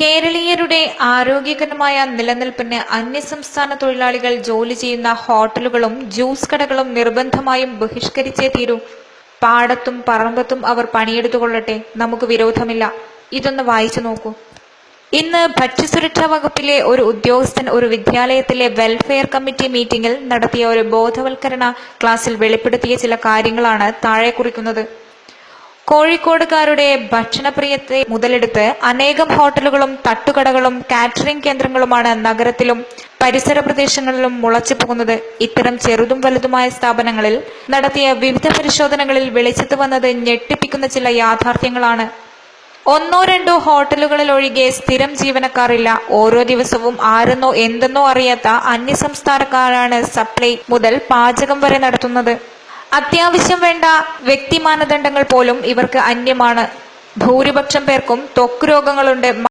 കേരളീയരുടെ ആരോഗ്യകരമായ നിലനിൽപ്പിന് അന്യസംസ്ഥാന തൊഴിലാളികൾ ജോലി ചെയ്യുന്ന ഹോട്ടലുകളും ജ്യൂസ് കടകളും നിർബന്ധമായും ബഹിഷ്കരിച്ചേ തീരൂ. പാടത്തും പറമ്പത്തും അവർ പണിയെടുത്തുകൊള്ളട്ടെ. നമുക്ക് വിരോധമില്ല. ഇതൊന്ന് വായിച്ചു നോക്കൂ. ഇന്ന് ഭക്ഷ്യസുരക്ഷാ വകുപ്പിലെ ഒരു ഉദ്യോഗസ്ഥൻ ഒരു വിദ്യാലയത്തിലെ വെൽഫെയർ കമ്മിറ്റി മീറ്റിംഗിൽ നടത്തിയ ഒരു ബോധവൽക്കരണ ക്ലാസ്സിൽ വെളിപ്പെടുത്തിയ ചില കാര്യങ്ങളാണ് താഴെ കുറിക്കുന്നത്. കോഴിക്കോടുകാരുടെ ഭക്ഷണപ്രിയത്തെ മുതലെടുത്ത് അനേകം ഹോട്ടലുകളും തട്ടുകടകളും കാറ്ററിംഗ് കേന്ദ്രങ്ങളുമാണ് നഗരത്തിലും പരിസര പ്രദേശങ്ങളിലും മുളച്ചു പോകുന്നത്. ഇത്തരം ചെറുതും വലുതുമായ സ്ഥാപനങ്ങളിൽ നടത്തിയ വിവിധ പരിശോധനകളിൽ വെളിച്ചത്ത് വന്നത് ഞെട്ടിപ്പിക്കുന്ന ചില യാഥാർത്ഥ്യങ്ങളാണ്. ഒന്നോ രണ്ടോ ഹോട്ടലുകളിൽ ഒഴികെ സ്ഥിരം ജീവനക്കാരില്ല. ഓരോ ദിവസവും ആരെന്നോ എന്തെന്നോ അറിയാത്ത അന്യസംസ്ഥാനക്കാരാണ് സപ്ലൈ മുതൽ പാചകം വരെ നടത്തുന്നത്. അത്യാവശ്യം വേണ്ട വ്യക്തി മാനദണ്ഡങ്ങൾ പോലും ഇവർക്ക് അന്യമാണ്. ഭൂരിപക്ഷം പേർക്കും ത്വക്ക് രോഗങ്ങളുണ്ട്.